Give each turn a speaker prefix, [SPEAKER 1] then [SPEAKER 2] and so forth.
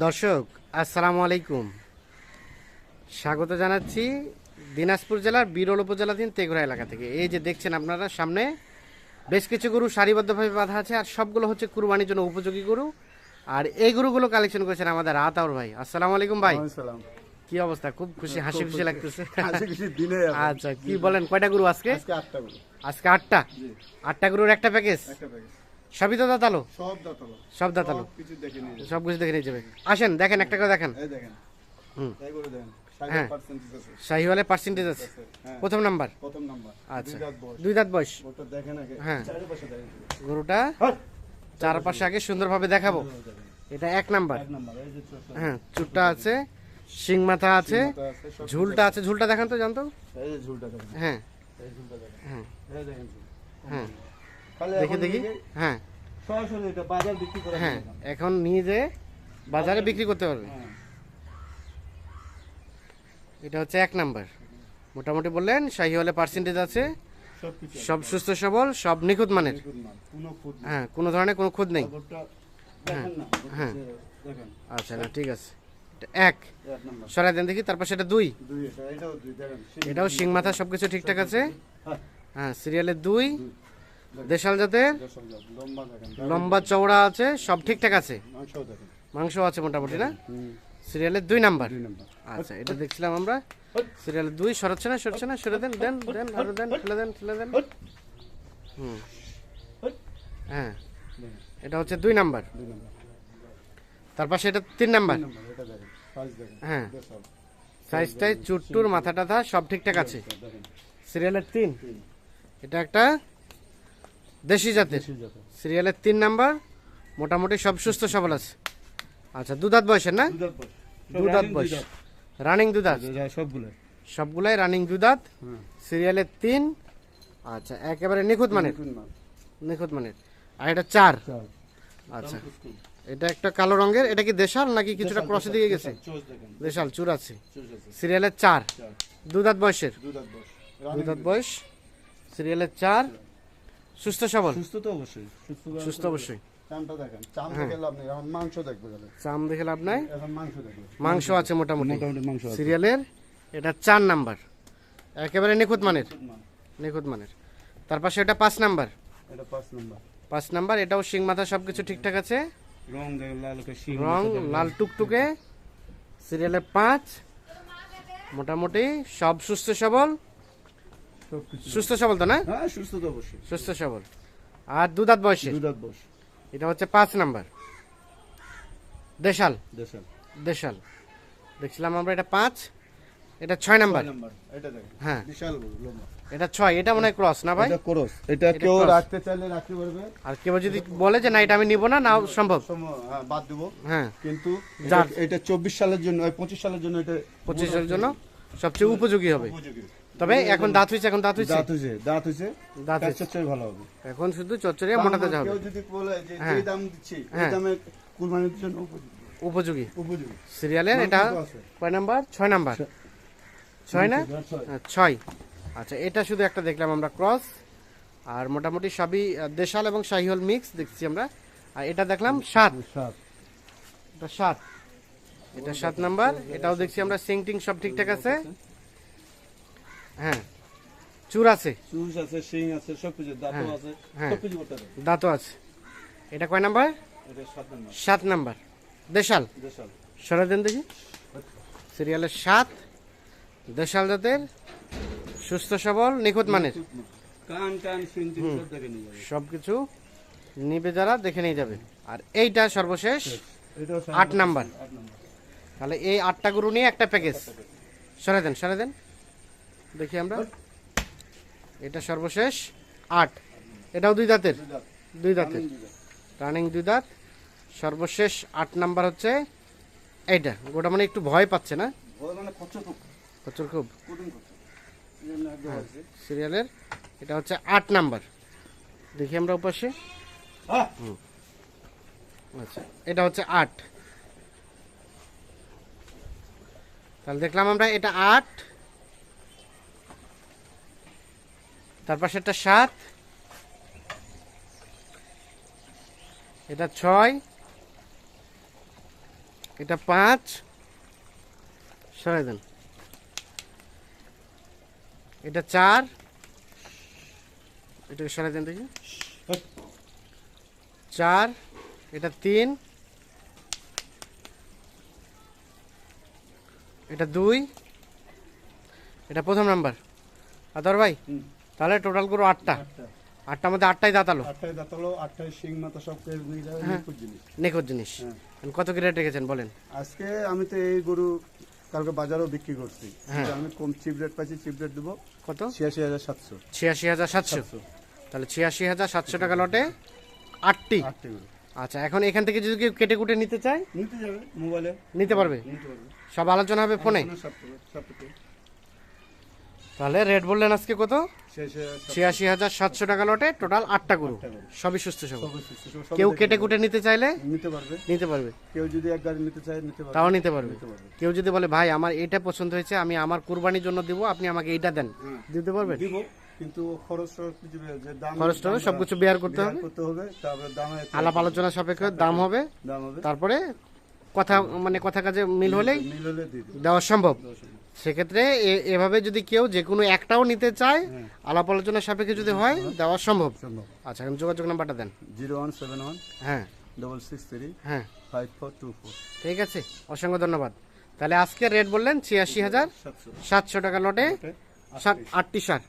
[SPEAKER 1] দর্শক আসসালামু আলাইকুম। স্বাগত জানাচ্ছি দিনাজপুর জেলার বিরল উপজেলাধীন তেঘরা এলাকা থেকে। এই যে দেখছেন আপনারা সামনে বেশ কিছু গরু সারিবদ্ধভাবে বাঁধা আছে আর সবগুলো হচ্ছে কুরবানির জন্য উপযোগী গরু। আর এই গরুগুলো কালেকশন করেছেন আমাদের আতাউর ভাই। আসসালামু আলাইকুম ভাই। কি অবস্থা? খুব খুশি হাসি খুশি লাগতেছে। আচ্ছা কি বলেন কয়টা গরু আজকে?
[SPEAKER 2] আজকে আটটা
[SPEAKER 1] আজকে আটটা? আটটা গরুর একটা প্যাকেজ। সবই তো দাঁতালো?
[SPEAKER 2] সব দাঁতালো।
[SPEAKER 1] সব দাঁতালো?
[SPEAKER 2] কিছু দেখে নিয়ে যাবে।
[SPEAKER 1] সব কিছু দেখে নিয়ে যাবে। আসেন দেখেন একটা করে দেখেন।
[SPEAKER 2] এই দেখেন।
[SPEAKER 1] হুম।
[SPEAKER 2] তাই করে দেখেন
[SPEAKER 1] হ্যাঁ।
[SPEAKER 2] পার্সেন্টেজ আছে।
[SPEAKER 1] শাহিওয়ালে পার্সেন্টেজ আছে।
[SPEAKER 2] হ্যাঁ।
[SPEAKER 1] প্রথম নাম্বার?
[SPEAKER 2] প্রথম নাম্বার।
[SPEAKER 1] আচ্ছা।
[SPEAKER 2] দুই
[SPEAKER 1] দাঁত বয়স।
[SPEAKER 2] ওটা দেখেন আগে।
[SPEAKER 1] হ্যাঁ। গরুটা চারপাশে আগে সুন্দরভাবে দেখাবো। এটা এক নাম্বার। হ্যাঁ চুটটা আছে শিং মাথা আছে ঝুলটা আছে। ঝুলটা দেখান তো জানতো? হ্যাঁ। হ্যাঁ। হ্যাঁ। দেখি দেখি। হ্যাঁ।
[SPEAKER 2] সরাসরি এটা বাজার বিক্রি করে
[SPEAKER 1] হ্যাঁ এখন নিয়ে যে বাজারে বিক্রি করতে পারবে।
[SPEAKER 2] হ্যাঁ।
[SPEAKER 1] এটা হচ্ছে এক নাম্বার। মোটামুটি বললেন শাহিওয়ালে পার্সেন্টেজ আছে।
[SPEAKER 2] সব
[SPEAKER 1] সুস্থ সবল সব নিখুঁত মানের। হ্যাঁ কোনো ধরনের কোনো খুঁত নেই। হ্যাঁ।
[SPEAKER 2] দেখেন।
[SPEAKER 1] আচ্ছা না ঠিক আছে। এক। সরাই দেন দেখি তারপর সেটা দুই।
[SPEAKER 2] এটাও
[SPEAKER 1] শিং মাথা সবকিছু ঠিকঠাক আছে?
[SPEAKER 2] হ্যাঁ।
[SPEAKER 1] হ্যাঁ সিরিয়ালের দুই। দেশাল জাতের
[SPEAKER 2] লম্বা
[SPEAKER 1] চওড়া আছে সব ঠিকঠাক আছে? মাংস আছে মোটামুটি না? সিরিয়ালের দুই নাম্বার। আচ্ছা এটা দেখছিলাম আমরা। সিরিয়ালের দুই সরাচ্ছে না সরছে না? সরে দেন দেন দেন আরও দেন ফেলে দেন ফেলে দেন। হুম। হ্যাঁ এটা হচ্ছে দুই নাম্বার। তার পাশে এটা তিন নাম্বার। হ্যাঁ। সাইজটাই চুট্টুর মাথা টাথা সব ঠিকঠাক আছে। সিরিয়ালের তিন। এটা একটা দেশি জাতের? সিরিয়ালের তিন নাম্বার মোটামুটি সব সুস্থ সবল আছে। আচ্ছা দুধাত বয়সের না?
[SPEAKER 2] দুধাত বয়স।
[SPEAKER 1] রানিং দুধাত
[SPEAKER 2] সবগুলো
[SPEAKER 1] সবগুলাই। রানিং দুধাত সিরিয়ালের তিন। আচ্ছা একেবারে নিখুঁত মানের? নিখুঁত মানের। আর এটা চার। আচ্ছা। এটা একটা কালো রঙের এটা কি দেশাল নাকি কিছুটা ক্রসে দিকে গেছে?
[SPEAKER 2] দেশাল,
[SPEAKER 1] চুর আছে। সিরিয়ালের চার। দুধাত বয়সের?
[SPEAKER 2] দুধাত। বয়স।
[SPEAKER 1] সিরিয়ালের চার। সুস্থ সবল?
[SPEAKER 2] সুস্থ তো অবশ্যই সুস্থ
[SPEAKER 1] অবশ্যই।
[SPEAKER 2] চামটা দেখেন চাম
[SPEAKER 1] হ্যাঁ।
[SPEAKER 2] দেখে লাভ নেই এখন মাংস দেখবে গেলে
[SPEAKER 1] চাম দেখে লাভ নাই?
[SPEAKER 2] এখন মাংস দেখবে।
[SPEAKER 1] মাংস আছে মোটামুটি।
[SPEAKER 2] মোটামুটি মাংস আছে।
[SPEAKER 1] সিরিয়ালের এটা চার নাম্বার। একেবারে নিখুঁত মানের? নিখুঁত মানের। তার পাশে এটা পাঁচ নাম্বার।
[SPEAKER 2] এটা পাঁচ নাম্বার।
[SPEAKER 1] পাঁচ নাম্বার এটাও শিং মাথা সবকিছু ঠিকঠাক আছে?
[SPEAKER 2] রং লাল
[SPEAKER 1] রং লাল টুকটুকে। সিরিয়ালের পাঁচ। মোটামুটি সব সুস্থ সবল। সুস্থ সবল তো না?
[SPEAKER 2] হ্যাঁ সুস্থ তো অবশ্যই।
[SPEAKER 1] সুস্থ সবল। আর দুধাত বয়সে
[SPEAKER 2] দুধাত বয়স
[SPEAKER 1] এটা হচ্ছে পাঁচ নাম্বার। দেশাল?
[SPEAKER 2] দেশাল।
[SPEAKER 1] দেশাল। দেখছিলাম আমরা এটা পাঁচ এটা ছয় নাম্বার। হ্যাঁ। এটা ছয় এটা মনে হয় ক্রস না ভাই?
[SPEAKER 2] ক্রস এটা কেউ রাখতে চাইলে রাখতে পারবে।
[SPEAKER 1] আর কেউ যদি বলে যে না এটা আমি নিব না নাও সম্ভব।
[SPEAKER 2] হ্যাঁ বাদ দেবো।
[SPEAKER 1] হ্যাঁ।
[SPEAKER 2] কিন্তু এটা- চব্বিশ সালের জন্য ওই পঁচিশ সালের জন্য এটা
[SPEAKER 1] পঁচিশের জন্য সবচেয়ে উপযোগী হবে।
[SPEAKER 2] উপযোগী।
[SPEAKER 1] তবে এখন দাঁত হয়েছে এখন দাঁত হয়েছে।
[SPEAKER 2] দাঁত হয়েছে দাঁত হয়েছে।
[SPEAKER 1] দাঁত
[SPEAKER 2] চেয়ে ভালো হবে।
[SPEAKER 1] এখন শুধু চচ্চড়িয়া মোটাতে যাবে
[SPEAKER 2] কেউ যদি বলে যে
[SPEAKER 1] হ্যাঁ।
[SPEAKER 2] যে দাম দিচ্ছি এই
[SPEAKER 1] হ্যাঁ।
[SPEAKER 2] দামে কুরবানির জন্য উপযোগী।
[SPEAKER 1] উপযোগী। সিরিয়ালের এটা কয় নাম্বার? ছয় নাম্বার। ছয়। না?
[SPEAKER 2] ছয়।
[SPEAKER 1] হ্যাঁ, আচ্ছা এটা শুধু একটা দেখলাম আমরা ক্রস। আর মোটামুটি সবই দেশাল এবং শাহিওল মিক্স দেখছি আমরা। আর এটা দেখলাম সাত।
[SPEAKER 2] সাত।
[SPEAKER 1] এটা সাত। এটা সাত নাম্বার। এটাও দেখছি আমরা সিং টিং সব ঠিকঠাক আছে? হ্যাঁ। চুর আছে।
[SPEAKER 2] চুষ আছে শিং আছে সবকিছু দাঁতও
[SPEAKER 1] হ্যাঁ,
[SPEAKER 2] আছে
[SPEAKER 1] হ্যাঁ।
[SPEAKER 2] সবকিছু করতে
[SPEAKER 1] দাঁতও আছে। এটা কয় নাম্বার?
[SPEAKER 2] এটা সাত নাম্বার।
[SPEAKER 1] সাত নাম্বার। দেশাল?
[SPEAKER 2] দেশাল।
[SPEAKER 1] সরে দেন দেখি। সিরিয়ালের সাত। দেশাল জাতের সুস্থ সবল নিখুঁত মানের।
[SPEAKER 2] কান টান শিং সব দেখে নিয়ে যাবে।
[SPEAKER 1] সব কিছু নিবে যারা দেখে নিয়ে যাবে। আর এইটা সর্বশেষ আট নাম্বার। তাহলে এই আটটা গরু নিয়ে একটা প্যাকেজ সরে দেন সরে দেন। দেখি আমরা। এটা সর্বশেষ। আট। এটাও দুই দাঁতের?
[SPEAKER 2] দুই
[SPEAKER 1] দাঁতের।
[SPEAKER 2] রানিং দুই দাঁত।
[SPEAKER 1] সর্বশেষ আট নাম্বার হচ্ছে এইটা। গোটা মানে একটু ভয় পাচ্ছে না?
[SPEAKER 2] ওর মানে খুব।
[SPEAKER 1] প্রচুর
[SPEAKER 2] আছে।
[SPEAKER 1] সিরিয়ালের। এটা হচ্ছে আট নাম্বার। দেখি আমরা উপাসে আচ্ছা এটা হচ্ছে আট। তাহলে দেখলাম আমরা এটা আট। তার পাশে একটা সাত। এটা ছয়। এটা পাঁচ। সরাই দেন। এটা চার। এটা সরাই দেন দেখি। চার। এটা তিন। এটা দুই। এটা প্রথম নাম্বার। আদর ভাই। তাহলে টোটাল করো আটটা।
[SPEAKER 2] আটটা।
[SPEAKER 1] আটটার মধ্যে আটটাই দাঁতালো।
[SPEAKER 2] আটটায় দাঁতালো আটটায় শিং মাথা সব
[SPEAKER 1] হ্যাঁ।
[SPEAKER 2] নিখুঁত জিনিস।
[SPEAKER 1] নিখোঁজ জিনিস।
[SPEAKER 2] হ্যাঁ।
[SPEAKER 1] কত কি রেট রেখেছেন বলেন।
[SPEAKER 2] আজকে আমি তো এই গরু কালকে বাজারেও বিক্রি করছি।
[SPEAKER 1] হ্যাঁ।
[SPEAKER 2] আমি কম চিপ রেট পাইছি চিপ রেট দেবো।
[SPEAKER 1] কত?
[SPEAKER 2] ছিয়াশি হাজার সাতশো।
[SPEAKER 1] ছিয়াশি হাজার সাতশো। তাহলে ছিয়াশি হাজার সাতশো টাকা লটে আটটি।
[SPEAKER 2] আটটি
[SPEAKER 1] আচ্ছা এখন এখান থেকে যদি কেউ কেটে কুটে নিতে চায়?
[SPEAKER 2] নিতে যাবে মোবাইলে।
[SPEAKER 1] নিতে পারবে?
[SPEAKER 2] নিতে পারবে।
[SPEAKER 1] সব আলোচনা হবে ফোনে
[SPEAKER 2] কোনো সব পাবে, সব পাবে।
[SPEAKER 1] তাহলে রেট বললেন আজকে কত?
[SPEAKER 2] ছিয়াশি হাজার সাতশো।
[SPEAKER 1] টাকা লটে টোটাল আটটা গরু। সবই সুস্থ সব কেউ কেটে কুটে নিতে চাইলে?
[SPEAKER 2] নিতে পারবে।
[SPEAKER 1] নিতে পারবে।
[SPEAKER 2] কেউ যদি এক গাড়ি নিতে চায় নিতে পারবে।
[SPEAKER 1] তাও নিতে পারবে। কেউ যদি বলে ভাই আমার এটা পছন্দ হয়েছে আমি আমার কুরবানির জন্য দিব আপনি আমাকে এইটা দেন।
[SPEAKER 2] হ্যাঁ।
[SPEAKER 1] দিতে পারবেন
[SPEAKER 2] দিব কিন্তু
[SPEAKER 1] খরচটা সবকিছু করতে হবে।
[SPEAKER 2] তারপরে
[SPEAKER 1] আলাপ আলোচনা সাপেক্ষে দাম হবে। তারপরে কথা মানে কথা কাজে মিল হলেই দেওয়া সম্ভব। সেক্ষেত্রে এভাবে যদি কেউ যে কোনো একটাও নিতে চায়। আলাপ আলোচনার সাপেক্ষে যদি হয় দেওয়া সম্ভব।
[SPEAKER 2] সম্ভব।
[SPEAKER 1] আচ্ছা এখন যোগাযোগ নাম্বারটা দেন।
[SPEAKER 2] জিরো ওয়ান সেভেন ওয়ান
[SPEAKER 1] হ্যাঁ।
[SPEAKER 2] ডবল সিক্স থ্রি
[SPEAKER 1] হ্যাঁ।
[SPEAKER 2] Five four two four.
[SPEAKER 1] ঠিক আছে অসংখ্য ধন্যবাদ। তাহলে আজকে রেট বললেন ছিয়াশি হাজার
[SPEAKER 2] সাতশো।
[SPEAKER 1] টাকা লটে সাত আটটি সার